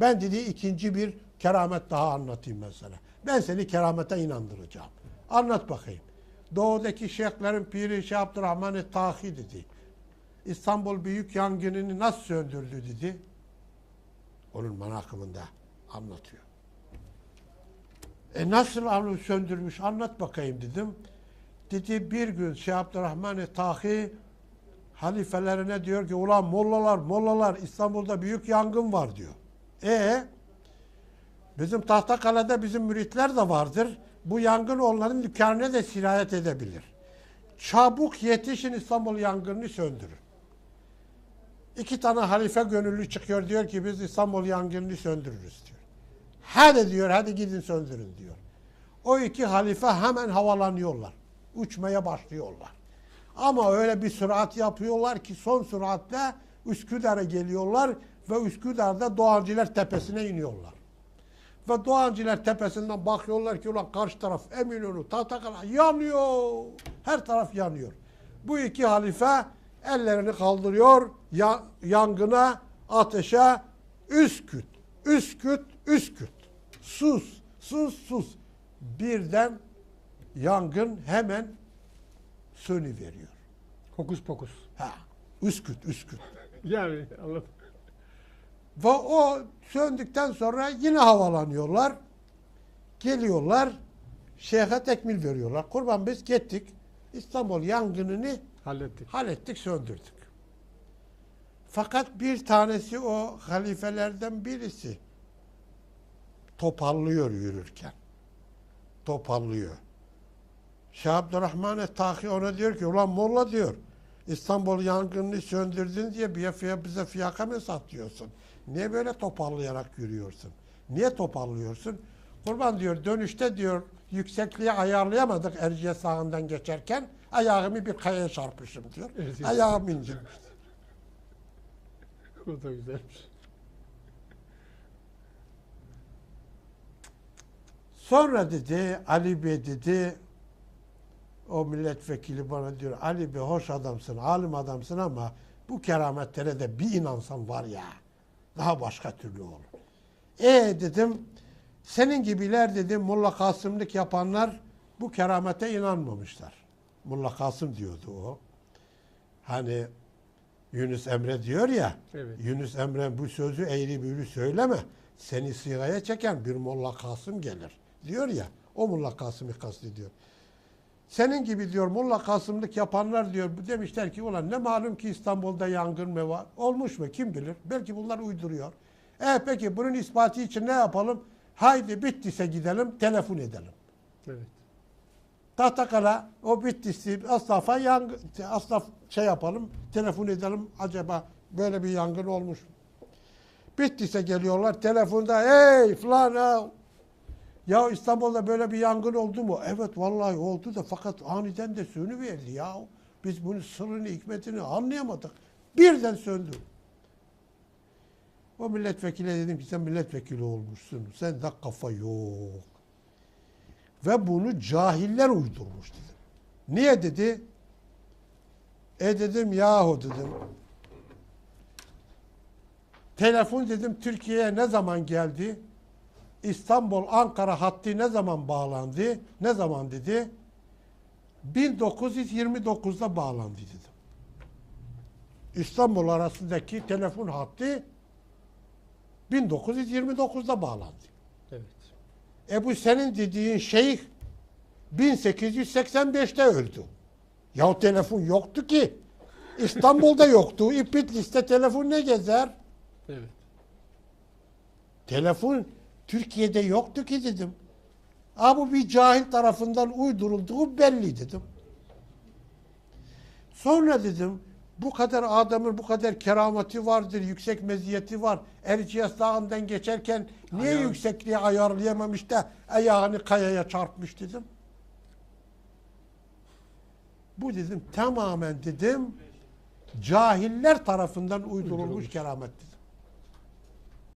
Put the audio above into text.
Ben dedi ikinci bir keramet daha anlatayım ben sana. Ben seni keramete inandıracağım. Anlat bakayım. Doğudaki şeyhlerin piri Şeyh Abdurrahman Tahi dedi. İstanbul Büyük Yangınını nasıl söndürdü dedi. Onun manakımında anlatıyor. E nasıl onu söndürmüş anlat bakayım dedim. Dedi bir gün Şeyh Abdurrahman Tahi halifelerine diyor ki ulan mollalar mollalar İstanbul'da büyük yangın var diyor. E bizim Tahtakale'de bizim müritler de vardır. Bu yangın onların dükkanına da sirayet edebilir. Çabuk yetişin İstanbul yangınını söndürün. İki tane halife gönüllü çıkıyor diyor ki biz İstanbul yangınını söndürürüz diyor. Hadi diyor hadi gidin söndürün diyor. O iki halife hemen havalanıyorlar. Uçmaya başlıyorlar. Ama öyle bir sürat yapıyorlar ki son süratle Üsküdar'a geliyorlar ve Üsküdar'da Doğancılar Tepesi'ne iniyorlar. Ve Doğancılar Tepesi'nden bakıyorlar ki ulan karşı taraf Eminönü, Tahtakala yanıyor. Her taraf yanıyor. Bu iki halife ellerini kaldırıyor ya- yangına, ateşe, Üsküt, Üsküt, Üsküt. Sus, sus, sus. Birden yangın hemen sönüveriyor. Hokus pokus. Ha, Üsküt, Üsküt. Yani anladım. Ve o söndükten sonra yine havalanıyorlar. Geliyorlar. Şeyhe tekmil veriyorlar. Kurban biz gittik. İstanbul yangınını Hallettik. hallettik, söndürdük. Fakat bir tanesi o halifelerden birisi topallıyor yürürken. Topallıyor. Şeyh Abdurrahman Tahi ona diyor ki ulan molla diyor İstanbul yangınını söndürdün diye bir fiya, bize fiyaka mı satıyorsun? Niye böyle topallayarak yürüyorsun? Niye topallıyorsun? Kurban diyor dönüşte diyor yüksekliği ayarlayamadık Erciyes sağından geçerken ayağımı bir kayaya çarpmışım diyor. Erciyes. Ayağım incinmiş. O da güzelmiş. Sonra dedi Ali Bey dedi o milletvekili bana diyor Ali Bey hoş adamsın, alim adamsın ama bu kerametlere de bir inansan var ya daha başka türlü olur. E dedim senin gibiler dedim Mulla Kasımlık yapanlar bu keramete inanmamışlar. Mulla Kasım diyordu o. Hani Yunus Emre diyor ya Evet. Yunus Emre bu sözü eğri büğrü söyleme. Seni sigaya çeken bir Molla Kasım gelir. Diyor ya. O Molla Kasım'ı kastediyor. Senin gibi diyor Molla Kasımlık yapanlar diyor demişler ki ulan ne malum ki İstanbul'da yangın mı var? Olmuş mu? Kim bilir? Belki bunlar uyduruyor. E peki bunun ispatı için ne yapalım? Haydi Bitlis'e gidelim, telefon edelim. Evet. Tahtakala o Bitlis'i Asnaf'a yangın, Asnaf şey yapalım, telefon edelim acaba böyle bir yangın olmuş mu? Bitlis'e geliyorlar telefonda hey falan. Ya İstanbul'da böyle bir yangın oldu mu? Evet vallahi oldu da fakat aniden de sönüverdi ya. Biz bunun sırrını, hikmetini anlayamadık. Birden söndü. O milletvekili dedim ki sen milletvekili olmuşsun. Sende kafa yok. Ve bunu cahiller uydurmuş dedim. Niye dedi? E dedim yahu dedim. Telefon dedim Türkiye'ye ne zaman geldi? İstanbul Ankara hattı ne zaman bağlandı? Ne zaman dedi? 1929'da bağlandı dedim. İstanbul arasındaki telefon hattı 1929'da bağlandı. Evet. E bu senin dediğin şeyh 1885'te öldü. Ya telefon yoktu ki. İstanbul'da yoktu. İpitlis'te telefon ne gezer? Evet. Telefon Türkiye'de yoktu ki dedim. Ha bu bir cahil tarafından uydurulduğu belli dedim. Sonra dedim bu kadar adamın bu kadar kerameti vardır, yüksek meziyeti var. Erciyes Dağı'ndan geçerken niye Ayağı- yüksekliği ayarlayamamış da ayağını kayaya çarpmış dedim. Bu dedim tamamen dedim cahiller tarafından uydurulmuş Uydurulmuş. keramettir.